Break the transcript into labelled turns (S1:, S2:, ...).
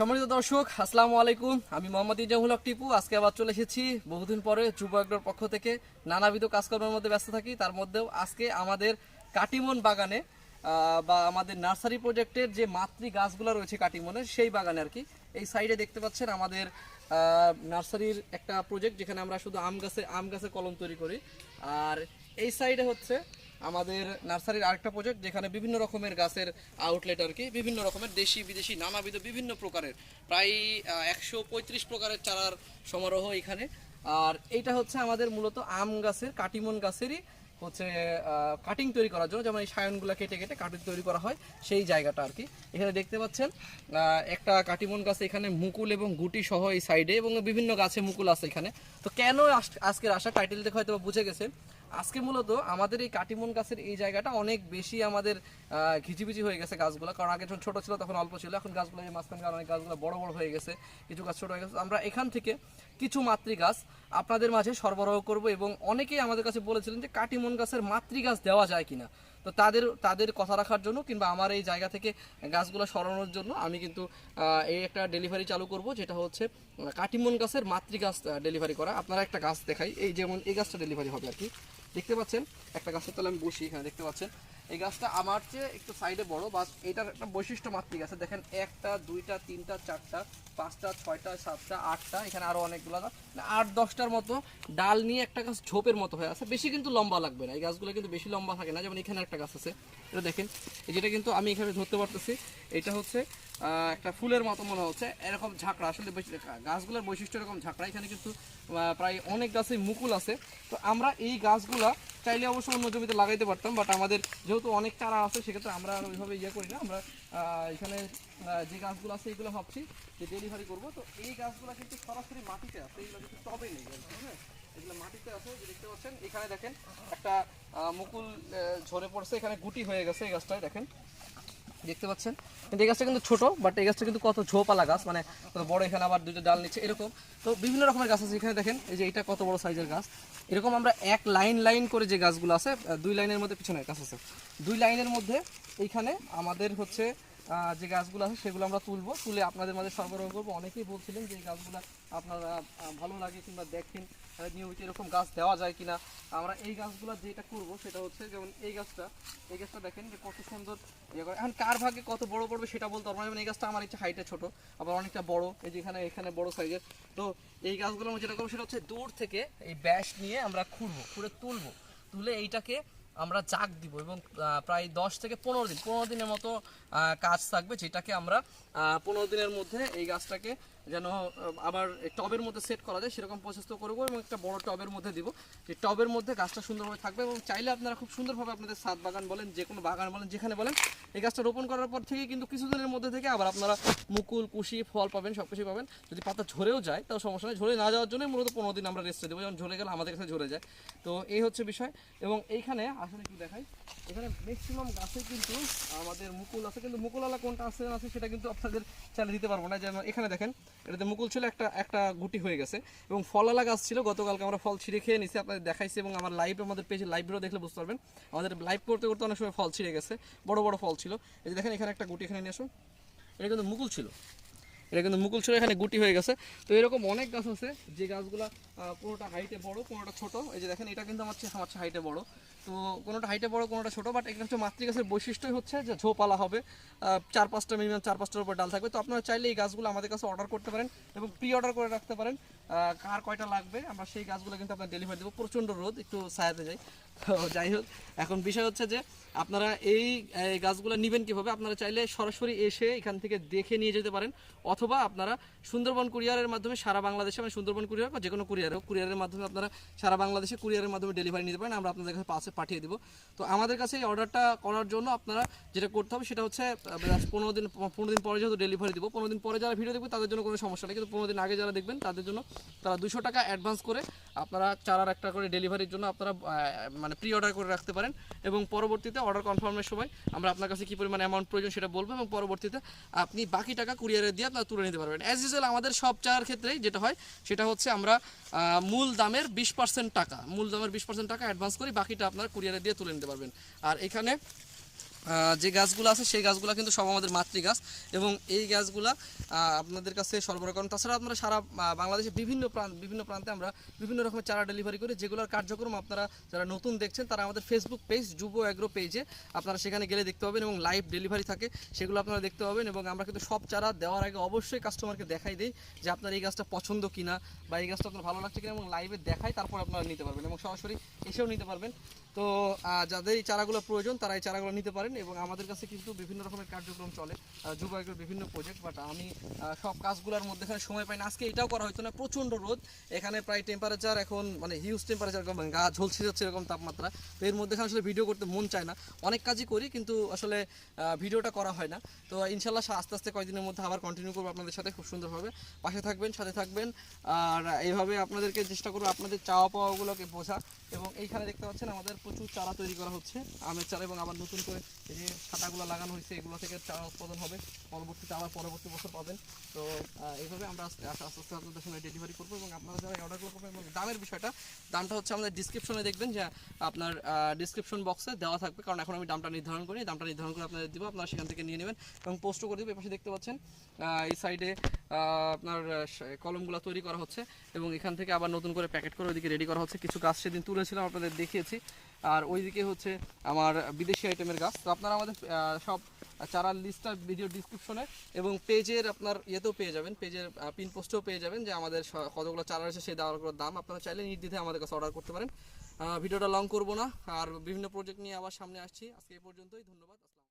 S1: সম্মানিত দর্শক, আসসালামু আলাইকুম। আমি মোহাম্মদ ইজামুল হক টিপু। আজকে আবার চলে এসেছি বহুদিন পরে যুব পক্ষ থেকে। নানাবিধ কাজকর্মের মধ্যে ব্যস্ত থাকি, তার মধ্যেও আজকে আমাদের কাটিমন বাগানে বা আমাদের নার্সারি প্রজেক্টের যে মাতৃ গাছগুলো রয়েছে কাটিমনের, সেই বাগানে আর কি। এই সাইডে দেখতে পাচ্ছেন আমাদের নার্সারির একটা প্রজেক্ট, যেখানে আমরা শুধু আম গাছে, আম গাছের কলম তৈরি করি। আর এই সাইডে হচ্ছে আমাদের নার্সারির আরেকটা প্রজেক্ট যেখানে বিভিন্ন রকমের গাছের আউটলেট আর কি, বিভিন্ন রকমের দেশি, বিদেশি, নানাবিধ, বিভিন্ন প্রকারের, প্রায় একশো পঁয়ত্রিশ প্রকারের চারার সমারোহ এখানে। আর এইটা হচ্ছে আমাদের মূলত আম গাছের, কাটিমন গাছেরই হচ্ছে কাটিং তৈরি করার জন্য, যেমন এই সায়নগুলো কেটে কেটে কাটিং তৈরি করা হয়, সেই জায়গাটা আর কি। এখানে দেখতে পাচ্ছেন একটা কাটিমন গাছ এখানে মুকুল এবং গুটি সহ এই সাইডে এবং বিভিন্ন গাছে মুকুল আছে এখানে। তো কেন আজ- আজকের আসা টাইটেল দেখে হয়তো বুঝে গেছেন আজকে মূলত আমাদের এই কাটিমন গাছের এই জায়গাটা অনেক বেশি আমাদের ঘিচিপিচি হয়ে গেছে গাছগুলো। কারণ আগে যখন ছোট ছিল তখন অল্প ছিল, এখন গাছগুলো এই মাঝখানে অনেক গাছগুলো বড় বড় হয়ে গেছে, কিছু গাছ ছোট হয়ে গেছে। আমরা এখান থেকে কিছু মাতৃ গাছ আপনাদের মাঝে সরবরাহ করব এবং অনেকেই আমাদের কাছে বলেছিলেন যে কাটিমন গাছের মাতৃ গাছ দেওয়া যায় কিনা। তো তাদের তাদের কথা রাখার জন্য কিংবা আমার এই জায়গা থেকে গাছগুলো সরানোর জন্য আমি কিন্তু এই একটা ডেলিভারি চালু করব, যেটা হচ্ছে কাটিমন গাছের মাতৃ গাছ ডেলিভারি করা। আপনারা একটা গাছ দেখাই। এই যেমন এই গাছটা ডেলিভারি হবে আর কি। দেখতে পাচ্ছেন? একটা গাছের তলে আমি বসি এখানে দেখতে পাচ্ছেন? এই গাছটা আমার চেয়ে একটু সাইডে বড় বা এটার একটা বৈশিষ্ট্য মাতৃ গাছে দেখেন একটা দুইটা তিনটা চারটা পাঁচটা ছয়টা সাতটা আটটা এখানে আরও অনেকগুলো গাছ, মানে আট দশটার মতো ডাল নিয়ে একটা গাছ ঝোপের মতো হয়ে আছে। বেশি কিন্তু লম্বা লাগবে না। এই গাছগুলো কিন্তু বেশি লম্বা থাকে না। যেমন এখানে একটা গাছ আছে। এটা দেখেন যেটা কিন্তু আমি এখানে ধরতে পারতেছি এটা হচ্ছে একটা ফুলের মতো মনে হচ্ছে। এরকম ঝাঁকড়া আসলে গাছগুলোর বৈশিষ্ট্য এরকম ঝাঁকড়া। এখানে কিন্তু প্রায় অনেক গাছে মুকুল আছে। তো আমরা এই গাছগুলা চাইলে অবশ্য অন্য জমিতে লাগাইতে পারতাম বাট আমাদের যেহেতু অনেক চারা আছে, সেক্ষেত্রে আমরা আর ওইভাবে ইয়ে করি না। আমরা এখানে যে গাছগুলো আছে এইগুলো ভাবছি যে ডেলিভারি করব। তো এই গাছগুলো কিন্তু সরাসরি মাটিতে আছে, এগুলো কিন্তু টবে নেই হ্যাঁ? এগুলো মাটিতে আছে, যে দেখতে পাচ্ছেন। এখানে দেখেন একটা মুকুল ঝরে পড়ছে, এখানে গুটি হয়ে গেছে এই গাছটায়, দেখেন। দেখতে পাচ্ছেন? কিন্তু এই গাছটা কিন্তু ছোট বাট এই গাছটা কিন্তু কত ঝোপালা গাছ মানে কত বড়, এখানে আবার দুটো ডাল নিচ্ছে, এরকম। তো বিভিন্ন রকমের গাছ আছে, এখানে দেখেন, এই যে এটা কত বড় সাইজের গাছ। এরকম আমরা এক লাইন লাইন করে যে গাছগুলো আছে দুই লাইনের মধ্যে পিছনে গাছ আছে। দুই লাইনের মধ্যে এইখানে আমাদের হচ্ছে যে গাছগুলো আছে সেগুলো আমরা তুলবো। তুলে আপনাদের মাঝে সরবরাহ করব। অনেকেই বলছিলেন যে এই গাছগুলো আপনারা ভালো লাগে কিংবা দেখেন নিয়মিত এরকম গাছ দেওয়া যায় কিনা। আমরা এই গাছগুলো যেটা করব সেটা হচ্ছে, যেমন এই গাছটা এই গাছটা দেখেন যে কত সুন্দর ইয়ে করে। এখন কার ভাগে কত বড় পড়বে সেটা বলতে পারব এই গাছটা আমার ইচ্ছে হাইটে ছোট, আবার অনেকটা বড়, এই যে এখানে বড় সাইজের তো এই গাছগুলো যেটা করব সেটা হচ্ছে দূর থেকে এই ব্যাস নিয়ে আমরা খুঁড়বো, খুঁড়ে তুলবো। তুলে এইটাকে আমরা চাক দিব এবং প্রায় দশ থেকে পনেরো দিন, পনেরো দিনের মতো কাজ থাকবে যেটাকে আমরা পনেরো দিনের মধ্যে এই গাছটাকে যেন আবার টবের মধ্যে সেট করা যায়, সেরকম প্রচেষ্টা করব এবং একটা বড় টবের মধ্যে দিব। যে টবের মধ্যে গাছটা সুন্দরভাবে থাকবে এবং চাইলে আপনারা খুব সুন্দরভাবে আপনাদের সাত বাগান বলেন, যে কোনো বাগান বলেন, যেখানে বলেন, এই গাছটা রোপণ করার পর থেকে কিন্তু কিছুদিনের মধ্যে থেকে আবার আপনারা মুকুল, কুশি, ফল পাবেন সব কিছুই পাবেন। যদি পাতা ঝরেও যায়, তাও সমস্যা নেই। ঝরে না যাওয়ার জন্য মূলত পনেরো দিন আমরা রেস্টে দেবো। যখন ঝরে গেলে আমাদের কাছে ঝরে যায়। তো এই হচ্ছে বিষয়। এবং এইখানে আসলে কি দেখাই, এখানে ম্যাক্সিমাম গাছে কিন্তু আমাদের মুকুল আছে। কিন্তু মুকুলওয়ালা কোনটা আছে না আছে সেটা কিন্তু আপনাদের চালিয়ে দিতে পারব না। যেমন এখানে দেখেন এটাতে মুকুল ছিল একটা একটা গুটি হয়ে গেছে। এবং ফলওয়ালা গাছ ছিল, গতকালকে আমরা ফল ছিঁড়ে খেয়ে নিছি, আপনাদের দেখাইছি এবং আমার লাইভ আমাদের পেজে লাইভ দেখলে বুঝতে পারবেন। আমাদের লাইভ করতে করতে অনেক সময় ফল ছিঁড়ে গেছে, বড় বড় ফল ছিল। এই যে দেখেন, এখানে একটা গুটি, এখানে নিয়ে আসুন। এটা কিন্তু মুকুল ছিল। এটা কিন্তু মুকুল ছিল, এখানে গুটি হয়ে গেছে। তো এরকম অনেক গাছ আছে, যে গাছগুলো কোনোটা হাইটে বড় কোনোটা ছোট। এই যে দেখেন, এটা কিন্তু আমার আমার হাইটে বড়। তো কোনোটা হাইটে বড়, কোনোটা ছোট বাট এটা হচ্ছে মাতৃ গাছের বৈশিষ্ট্যই হচ্ছে যে ঝোপালা হবে। চার পাঁচটা মিনিমাম চার পাঁচটার উপর ডাল থাকবে। তো আপনারা চাইলে এই গাছগুলো আমাদের কাছে অর্ডার করতে পারেন এবং প্রি অর্ডার করে রাখতে পারেন। কার কয়টা লাগবে, আমরা সেই গাছগুলো কিন্তু আপনার ডেলিভারি দেবো। প্রচণ্ড রোদ, একটু সায়াতে যাই। তো যাই হোক এখন বিষয় হচ্ছে যে আপনারা এই গাছগুলো নেবেন কীভাবে? আপনারা চাইলে সরাসরি এসে এখান থেকে দেখে নিয়ে যেতে পারেন। অথবা আপনারা সুন্দরবন কুরিয়ারের মাধ্যমে সারা বাংলাদেশে মানে সুন্দরবন কুরিয়ার বা যে কোনো কুরিয়ার হোক কুরিয়ারের মাধ্যমে আপনারা সারা বাংলাদেশে কুরিয়ারের মাধ্যমে ডেলিভারি নিতে পারেন। আমরা আপনাদের কাছে পাশে পাঠিয়ে দিব। তো আমাদের কাছে এই অর্ডারটা করার জন্য আপনারা যেটা করতে হবে সেটা হচ্ছে পনেরো দিন পনেরো দিন পরে যেহেতু ডেলিভারি দিব পনেরো দিন পরে যারা ভিডিও দেখবে তাদের জন্য কোনো সমস্যা নেই। কিন্তু পনেরো দিন আগে যারা দেখবেন তাদের জন্য তারা দুশো টাকা অ্যাডভান্স করে আপনারা চারার একটা করে ডেলিভারির জন্য আপনারা আহ, মানে প্রি অর্ডার করে রাখতে পারেন এবং পরবর্তীতে অর্ডার কনফার্মের সময় আমরা আপনার কাছে কী পরিমাণ অ্যামাউন্ট প্রয়োজন সেটা বলব এবং পরবর্তীতে আপনি বাকি টাকা কুরিয়ারে দিয়ে আপনারা তুলে নিতে পারবেন। অ্যাজ ইউজুয়াল আমাদের সব চার ক্ষেত্রেই যেটা হয়, সেটা হচ্ছে আমরা মূল দামের বিশ পার্সেন্ট টাকা, মূল দামের বিশ পার্সেন্ট টাকা অ্যাডভান্স করি বাকিটা আপনারা কুরিয়ারে দিয়ে তুলে নিতে পারবেন। আর এখানে যে গাছগুলো আছে সেই গাছগুলো কিন্তু সব আমাদের মাতৃ গাছ এবং এই গাছগুলা আপনাদের কাছে সরবরাহ করেন। তাছাড়া আপনারা সারা বাংলাদেশে বিভিন্ন প্রান্ত, বিভিন্ন প্রান্তে আমরা বিভিন্ন রকমের চারা ডেলিভারি করি। যেগুলোর কার্যক্রম আপনারা যারা নতুন দেখছেন, তারা আমাদের ফেসবুক পেজ যুব অ্যাগ্রো পেজে আপনারা সেখানে গেলে দেখতে পাবেন এবং লাইভ ডেলিভারি থাকে, সেগুলো আপনারা দেখতে পাবেন। এবং আমরা কিন্তু সব চারা দেওয়ার আগে অবশ্যই কাস্টমারকে দেখাই দিই যে আপনার এই গাছটা পছন্দ কিনা বা এই গাছটা আপনার ভালো লাগছে কিনা এবং লাইভে দেখাই, তারপর আপনারা নিতে পারবেন এবং সরাসরি এসেও নিতে পারবেন। তো যাদের এই চারাগুলো প্রয়োজন, তারা এই চারাগুলো নিতে পারেন। এবং আমাদের কাছে কিন্তু বিভিন্ন রকমের কার্যক্রম চলে যুব বিভিন্ন প্রজেক্ট বাট আমি সব কাজগুলোর মধ্যে এখানে সময় পাই না। আজকে এটাও করা হতো না, প্রচণ্ড রোদ। এখানে প্রায় টেম্পারেচার এখন মানে হিউজ টেম্পারেচার গা ঝলসে যাচ্ছে এরকম তাপমাত্রা। তো এর মধ্যে আসলে ভিডিও করতে মন চায় না। অনেক কাজই করি, কিন্তু আসলে ভিডিওটা করা হয় না। তো ইনশাল্লাহ আস্তে আস্তে কয়েকদিনের মধ্যে আবার কন্টিনিউ করব আপনাদের সাথে, খুব সুন্দরভাবে। পাশে থাকবেন, সাথে থাকবেন। আর এইভাবে আপনাদেরকে চেষ্টা করব আপনাদের চাওয়া পাওয়াগুলোকে বোঝা। এবং এইখানে দেখতে পাচ্ছেন আমাদের প্রচুর চারা তৈরি করা হচ্ছে, আমের চারা এবং আবার নতুন করে এই যে ছাতাগুলো লাগানো হয়েছে, এগুলো থেকে চারা উৎপাদন হবে। পরবর্তীতে আবার পরবর্তী বছর পাবেন। তো এইভাবে আমরা আস্তে আস্তে আস্তে আপনাদের সঙ্গে ডেলিভারি করব এবং আপনারা যারা অর্ডারগুলো করবেন এবং দামের বিষয়টা, দামটা হচ্ছে আমাদের ডিসক্রিপশনে দেখবেন যে, আপনার ডিসক্রিপশন বক্সে দেওয়া থাকবে। কারণ এখন আমি দামটা নির্ধারণ করি, দামটা নির্ধারণ করে আপনাদের দিব, আপনারা সেখান থেকে নিয়ে নেবেন এবং পোস্টও করে দেবো। এই পাশে দেখতে পাচ্ছেন এই সাইডে আপনার কলমগুলো তৈরি করা হচ্ছে এবং এখান থেকে আবার নতুন করে প্যাকেট করে ওইদিকে রেডি করা হচ্ছে। কিছু গাছ সেদিন তুলেছিলাম, আপনাদের দেখিয়েছি। আর ওইদিকে হচ্ছে আমার বিদেশি আইটেমের গাছ। তো আপনারা আমাদের সব চারার লিস্টটা ভিডিও ডিসক্রিপশনে এবং পেজের আপনার ইয়েতেও পেয়ে যাবেন পেজের পিন পোস্টেও পেয়ে যাবেন যে আমাদের কতগুলো চারা আছে সেই দাওয়ারগুলোর দাম। আপনারা চাইলে নির্দ্বিধায় আমাদের কাছে অর্ডার করতে পারেন। ভিডিওটা লং করব না। আর বিভিন্ন প্রজেক্ট নিয়ে আবার সামনে আসছি। আজকে এই পর্যন্তই। ধন্যবাদ।